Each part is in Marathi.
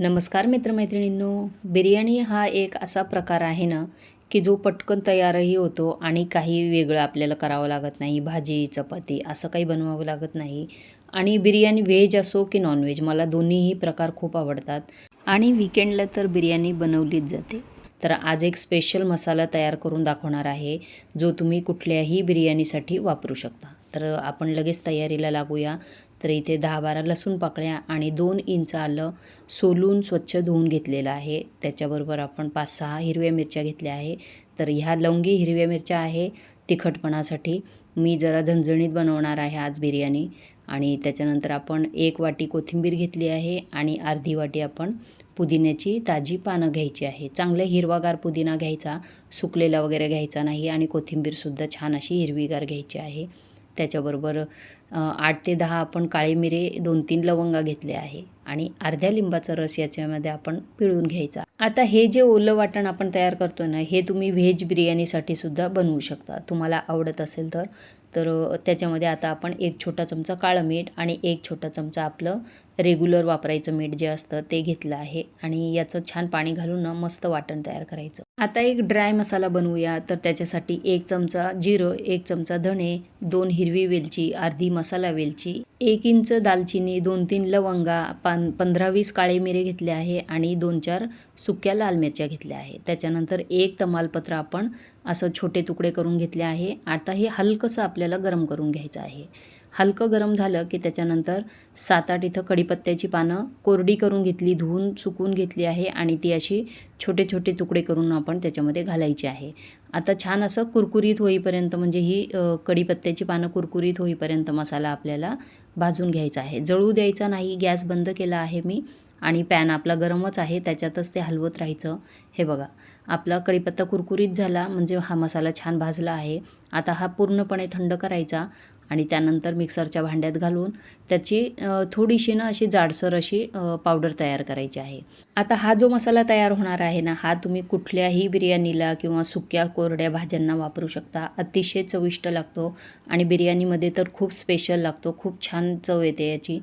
नमस्कार मित्रमैत्रिणींनो बिर्याणी हा एक असा प्रकार आहे ना की जो पटकन तयारही होतो आणि काही वेगळं आपल्याला करावं लागत नाही. भाजी चपाती असं काही बनवावं लागत नाही. आणि बिर्याणी व्हेज असो की नॉनव्हेज मला दोन्हीही प्रकार खूप आवडतात. आणि विकेंडला तर बिर्याणी बनवलीच जाते. तर आज एक स्पेशल मसाला तयार करून दाखवणार आहे जो तुम्ही कुठल्याही बिर्याणीसाठी वापरू शकता. तर आपण लगेच तयारीला लागूया. तर इथे दहा बारा लसूण पाकळ्या आणि दोन इंच आलं सोलून स्वच्छ धुवून घेतलेलं आहे. त्याच्याबरोबर आपण पाच सहा हिरव्या मिरच्या घेतल्या आहे. तर ह्या लवंगी हिरव्या मिरच्या आहे तिखटपणासाठी. मी जरा झणझणीत बनवणार आहे आज बिर्याणी आणि त्याच्यानंतर आपण एक वाटी कोथिंबीर घेतली आहे आणि अर्धी वाटी आपण पुदिन्याची ताजी पानं घ्यायची आहे. चांगले हिरवागार पुदिना घ्यायचा सुकलेला वगैरे घ्यायचा नाही आणि कोथिंबीरसुद्धा छान अशी हिरवीगार घ्यायची आहे. त्याच्याबरोबर आठ ते दहा आपण काळी मिरे दोन तीन लवंगा घेतले आहे आणि अर्ध्या लिंबाचा रस याच्यामध्ये आपण पिळून घ्यायचा. आता हे जे ओलं वाटण आपण तयार करतो ना हे तुम्ही व्हेज बिर्याणीसाठी सुद्धा बनवू शकता. तुम्हाला आवडत असेल तर तर त्याच्यामध्ये आता आपण एक छोटा चमचा काळं मीठ आणि एक छोटा चमचा आपलं रेग्युलर वापरायचं मीठ जे असतं ते घेतलं आहे आणि याचं छान पाणी घालून मस्त वाटण तयार करायचं. आता एक ड्राय मसाला बनवूया. तर त्याच्यासाठी एक चमचा जिरं एक चमचा धणे दोन हिरवी वेलची अर्धी मसाला वेलची एक इंच दालचिनी दोन तीन लवंगा पान पंधरा वीस काळे मिरे घेतले आहे आणि दोन चार सुक्या लाल मिरच्या घेतल्या आहे. त्याच्यानंतर एक तमालपत्र आपण असं छोटे तुकडे करून घेतले आहे. आता हे हलकंसं आपल्याला गरम करून घ्यायचं आहे. हलकं गरम झालं की त्याच्यानंतर सात आठ इथं कढीपत्त्याची पानं कोरडी करून घेतली धुवून सुकून घेतली आहे आणि ती अशी छोटे छोटे तुकडे करून आपण त्याच्यामध्ये घालायची आहे. आता छान असं कुरकुरीत होईपर्यंत म्हणजे ही कढीपत्त्याची पानं कुरकुरीत होईपर्यंत मसाला आपल्याला भाजून घ्यायचा आहे. जळू द्यायचा नाही गॅस बंद केला आहे मी आणि पॅन आपला गरमच आहे त्याच्यातच ते हलवत राहायचं. हे बघा आपला कढीपत्ता कुरकुरीत झाला म्हणजे हा मसाला छान भाजला आहे. आता हा पूर्णपणे थंड करायचा. आणि त्यानंतर मिक्सरच्या भांड्यात घालून त्याची थोडीशी ना अशी जाडसर अशी पावडर तयार करायची आहे. आता हा जो मसाला तयार होणार आहे ना हा तुम्ही कुठल्याही बिर्याणीला किंवा सुक्या कोरड्या भाज्यांना वापरू शकता. अतिशय चविष्ट लागतो आणि बिर्याणीमध्ये तर खूप स्पेशल लागतो. खूप छान चव येते याची.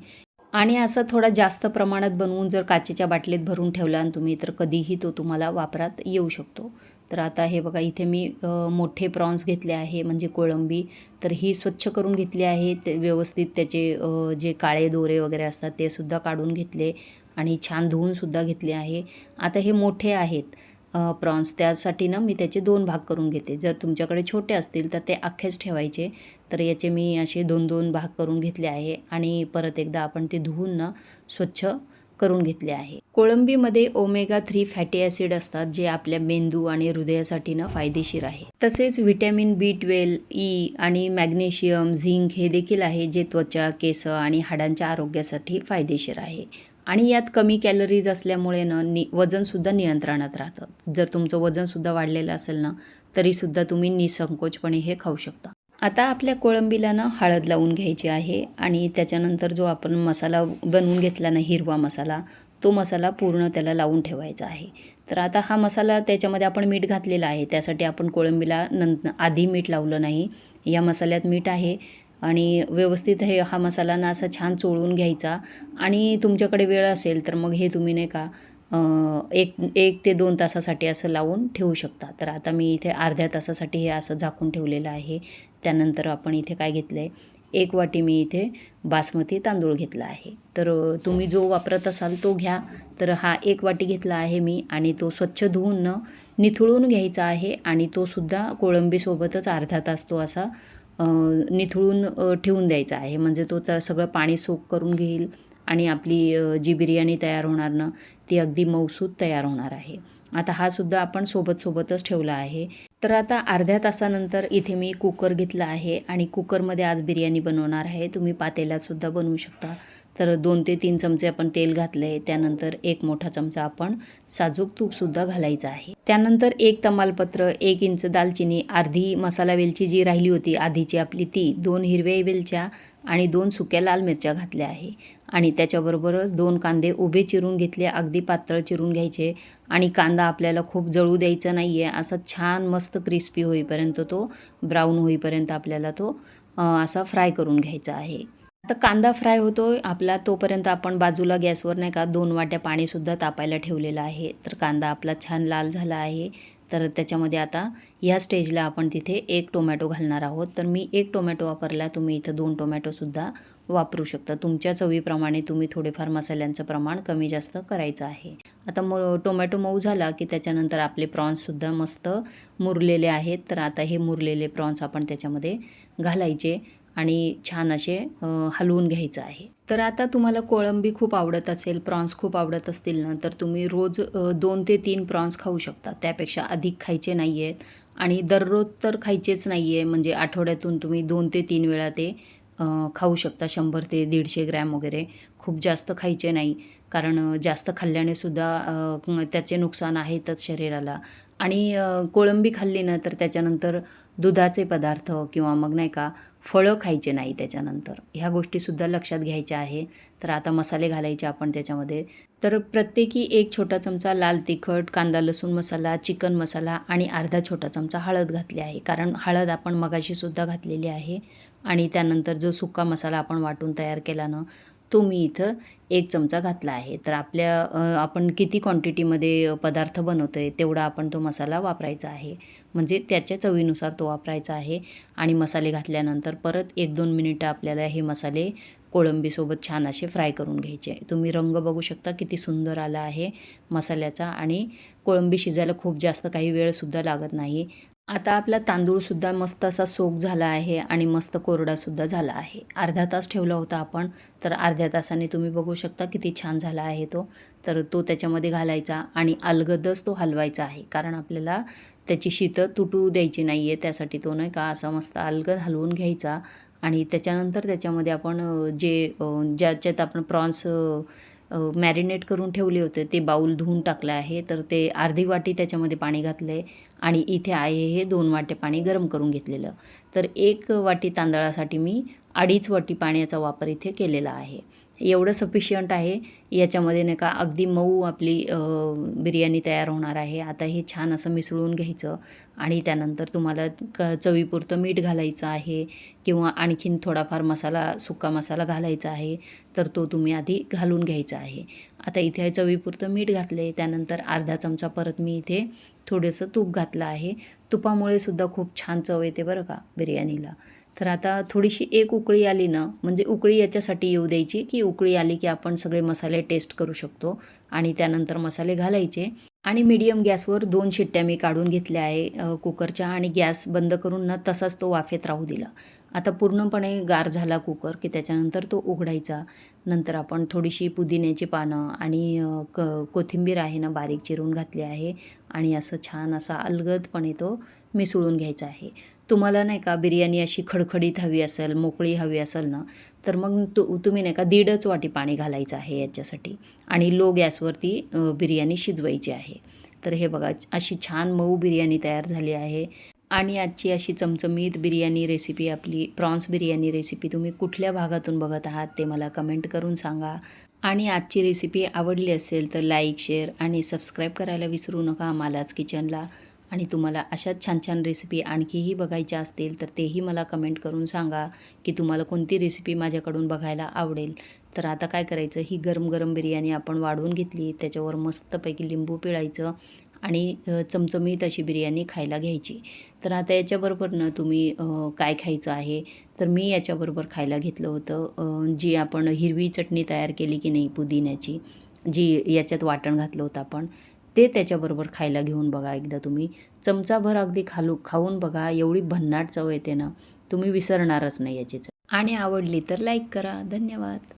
आणि असं थोडा जास्त प्रमाणात बनवून जर काचेच्या बाटलीत भरून ठेवला आणि तुम्ही तर कधीही तो तुम्हाला वापरात येऊ शकतो. तर आता हे बघा इथे मी मोठे प्रॉन्स घेतले आहे म्हणजे कोळंबी. तर ही स्वच्छ करून घेतली आहे ते व्यवस्थित त्याचे जे काळे दोरे वगैरे असतात ते सुद्धा काढून घेतले आणि छान धुवूनसुद्धा घेतले आहे. आता हे मोठे आहेत प्रॉन्स. त्यासाठी ना मी त्याचे दोन भाग करून घेते. जर तुमच्याकडे छोटे असतील तर ते अख्खेच ठेवायचे. तर याचे मी असे दोन दोन भाग करून घेतले आहे आणि परत एकदा आपण ते धुवून ना स्वच्छ करून घेतले आहे. कोळंबीमध्ये ओमेगा थ्री फॅटी ॲसिड असतात जे आपल्या मेंदू आणि हृदयासाठी ना फायदेशीर आहे. तसेच व्हिटॅमिन बी ट्वेल्व ई आणि मॅग्नेशियम झिंक हे देखील आहे जे त्वचा केस आणि हाडांच्या आरोग्यासाठी फायदेशीर आहे. आणि यात कमी कॅलरीज असल्यामुळे ना नि वजनसुद्धा नियंत्रणात राहतं. जर तुमचं वजनसुद्धा वाढलेलं असेल ना तरीसुद्धा तुम्ही निसंकोचपणे हे खाऊ शकता. आता आपल्या कोळंबीला ना हळद लावून घ्यायची आहे आणि त्याच्यानंतर जो आपण मसाला बनवून घेतला ना हिरवा मसाला तो मसाला पूर्ण त्याला लावून ठेवायचा आहे. तर आता हा मसाला त्याच्यामध्ये आपण मीठ घातलेला आहे. त्यासाठी आपण कोळंबीला नंतर आधी मीठ लावलं नाही. या मसाल्यात मीठ आहे आणि व्यवस्थित हे हा मसाला ना असा छान चोळून घ्यायचा आणि तुमच्याकडे वेळ असेल तर मग हे तुम्ही नाही का एक एक ते दोन तासासाठी असं लावून ठेवू शकता. तर आता मी इथे अर्ध्या तासासाठी हे असं झाकून ठेवलेलं आहे. त्यानंतर आपण इथे काय घेतलं आहे एक वाटी मी इथे बासमती तांदूळ घेतला आहे. तर तुम्ही जो वापरत असाल तो घ्या. तर हा एक वाटी घेतला आहे मी आणि तो स्वच्छ धुवून न निथळून घ्यायचा आहे आणि तो सुद्धा कोळंबीसोबतच अर्धा तास तो असा निथळून ठेवून द्यायचा आहे. म्हणजे तो तर सगळं पाणी सोक करून घेईल आणि आपली जी बिर्याणी तयार होणार ना ती अगदी मौसूद तयार होणार आहे. आता हा सुद्धा आपण सोबत सोबतच ठेवला आहे. तर आता अर्ध्या तासानंतर इथे मी कुकर घेतला आहे आणि कुकरमध्ये आज बिर्याणी बनवणार आहे. तुम्ही पातेल्यातसुद्धा बनवू शकता. तर दोन ते तीन चमचे आपण तेल घातले आहे त्यानंतर एक मोठा चमचा आपण साजूक तूपसुद्धा घालायचं आहे. त्यानंतर एक तमालपत्र एक इंच दालचिनी अर्धी मसाला वेलची जी राहिली होती आधीची आपली ती दोन हिरव्या वेलच्या आणि दोन सुक्या लाल मिरच्या घातल्या आहे. आणि त्याच्याबरोबरच दोन कांदे उभे चिरून घेतले अगदी पातळ चिरून घ्यायचे. आणि कांदा आपल्याला खूप जळू द्यायचा नाही आहे असा छान मस्त क्रिस्पी होईपर्यंत तो ब्राऊन होईपर्यंत आपल्याला तो असा फ्राय करून घ्यायचा आहे. आता कांदा फ्राय होतो आपला तोपर्यंत आपण बाजूला गॅसवर नाही का दोन वाट्या पाणीसुद्धा तापायला ठेवलेलं आहे. तर कांदा आपला छान लाल झाला आहे. तर त्याच्यामध्ये आता ह्या स्टेजला आपण तिथे एक टोमॅटो घालणार आहोत. तर मी एक टोमॅटो वापरला. तुम्ही इथं दोन टोमॅटोसुद्धा वापरू शकता. तुमच्या चवीप्रमाणे तुम्ही थोडेफार मसाल्यांचं प्रमाण कमी जास्त करायचं आहे. आता म टोमॅटो मऊ झाला की त्याच्यानंतर आपले प्रॉन्ससुद्धा मस्त मुरलेले आहेत. तर आता हे मुरलेले प्रॉन्स आपण त्याच्यामध्ये घालायचे. आणि छान असे हलवून घ्यायचं आहे. तर आता तुम्हाला कोळंबी खूप आवडत असेल प्रॉन्स खूप आवडत असतील ना तर तुम्ही रोज दोन ते तीन प्रॉन्स खाऊ शकता. त्यापेक्षा अधिक खायचे नाही आहेत आणि दररोज तर खायचेच नाही आहे म्हणजे आठवड्यातून तुम्ही दोन ते तीन वेळा ते खाऊ शकता. शंभर ते दीडशे ग्रॅम वगैरे खूप जास्त खायचे नाही. कारण जास्त खाल्ल्याने सुद्धा त्याचे नुकसान आहेतच शरीराला. आणि कोळंबी खाल्ली ना तर त्याच्यानंतर दुधाचे पदार्थ किंवा मग नाही का फळं खायचे नाही त्याच्यानंतर. ह्या गोष्टीसुद्धा लक्षात घ्यायच्या आहे. तर आता मसाले घालायचे आपण त्याच्यामध्ये. तर प्रत्येकी एक छोटा चमचा लाल तिखट कांदा लसूण मसाला चिकन मसाला आणि अर्धा छोटा चमचा हळद घातली आहे. कारण हळद आपण मगाशीसुद्धा घातलेली आहे. आणि त्यानंतर जो सुका मसाला आपण वाटून तयार केला ना तो मी इथं एक चमचा घातला आहे. तर आपल्या आपण किती क्वांटिटीमध्ये पदार्थ बनवतो आहे तेवढा आपण तो मसाला वापरायचा आहे. म्हणजे त्याच्या चवीनुसार तो वापरायचा आहे. आणि मसाले घातल्यानंतर परत एक दोन मिनिटं आपल्याला हे मसाले कोळंबीसोबत छान असे फ्राय करून घ्यायचे. तुम्ही रंग बघू शकता किती सुंदर आला आहे मसाल्याचा. आणि कोळंबी शिजायला खूप जास्त काही वेळसुद्धा लागत नाही. आता आपला तांदूळसुद्धा मस्त असा सोक झाला आहे आणि मस्त कोरडासुद्धा झाला आहे. अर्धा तास ठेवला होता आपण तर अर्ध्या तासाने तुम्ही बघू शकता किती छान झाला आहे तो. तर तो त्याच्यामध्ये घालायचा आणि अलगदच तो हलवायचा आहे कारण आपल्याला त्याची शीतं तुटू द्यायची नाही आहे त्यासाठी तो नाही का असा मस्त अलगद हलवून घ्यायचा. आणि त्याच्यानंतर त्याच्यामध्ये आपण जे ज्याच्यात आपण प्रॉन्स मॅरिनेट करून ठेवले होते. ते बाऊल धुवून टाकलं आहे. तर ते अर्धी वाटी त्याच्यामध्ये पाणी घातलं आहे आणि इथे आहे हे दोन वाटे पाणी गरम करून घेतलेलं. तर एक वाटी तांदळासाठी मी अडीच वाटी पाण्याचा वापर इथे केलेला आहे. एवढं सफिशियंट आहे. याच्यामध्ये नाही का अगदी मऊ आपली बिर्याणी तयार होणार आहे. आता हे छान असं मिसळून घ्यायचं आणि त्यानंतर तुम्हाला क चवीपुरतं मीठ घालायचं आहे किंवा आणखीन थोडाफार मसाला सुका मसाला घालायचा आहे तर तो तुम्ही आधी घालून घ्यायचा आहे. आता इथे चवीपुरतं मीठ घातलं आहे त्यानंतर अर्धा चमचा परत मी इथे थोडंसं तूप घातलं आहे. तुपामुळे सुद्धा खूप छान चव येते बरं का बिर्याणीला. तर आता थोडीशी एक उकळी आली ना म्हणजे उकळी याच्यासाठी येऊ द्यायची की उकळी आली की आपण सगळे मसाले टेस्ट करू शकतो आणि त्यानंतर मसाले घालायचे. आणि मीडियम गॅसवर दोन शिट्ट्या मी काढून घेतल्या आहे कुकरच्या आणि गॅस बंद करून ना तसाच तो वाफेत राहू दिला. आता पूर्णपणे गार झाला कुकर की त्याच्यानंतर तो उघडायचा. नंतर आपण थोडीशी पुदिन्याची पानं आणि क कोथिंबीर आहे ना बारीक चिरून घातली आहे आणि असं छान असा अलगदपणे तो मिसळून घ्यायचा आहे. तुम्हाला नाही का बिर्याणी अशी खडखडीत हवी असेल मोकळी हवी असेल ना तर मग तु तुम्ही नाही का दीडच वाटी पाणी घालायचं आहे याच्यासाठी. आणि लो गॅसवरती बिर्याणी शिजवायची आहे. तर हे बघा अशी छान मऊ बिर्याणी तयार झाली आहे. आणि आजची अशी चमचमीत बिर्याणी रेसिपी आपली प्रॉन्स बिर्याणी रेसिपी तुम्ही कुठल्या भागातून बघत आहात ते मला कमेंट करून सांगा. आणि आजची रेसिपी आवडली असेल तर लाईक शेअर आणि सबस्क्राईब करायला विसरू नका मालाच किचनला. आणि तुम्हाला अशाच छान छान रेसिपी आणखीही बघायच्या असतील तर तेही मला कमेंट करून सांगा की तुम्हाला कोणती रेसिपी माझ्याकडून बघायला आवडेल. तर आता काय करायचं? ही गरम गरम बिर्याणी आपण वाढवून घेतली त्याच्यावर मस्तपैकी लिंबू पिळायचं आणि चमचमीत अशी बिर्याणी खायला घ्यायची. तर आता याच्याबरोबर ना तुम्ही काय खायचं आहे? तर मी याच्याबरोबर खायला घेतलं होतं जी आपण हिरवी चटणी तयार केली की नाही पुदिन्याची जी याच्यात वाटण घातलं होतं आपण. ते त्याच्याबरोबर खायला घेऊन बघा एकदा तुम्ही. चमचाभर अगदी खालू खाऊन बघा एवढी भन्नाट चव येते ना तुम्ही विसरणारच नाही याची चव. आणि आवडली तर लाईक करा. धन्यवाद.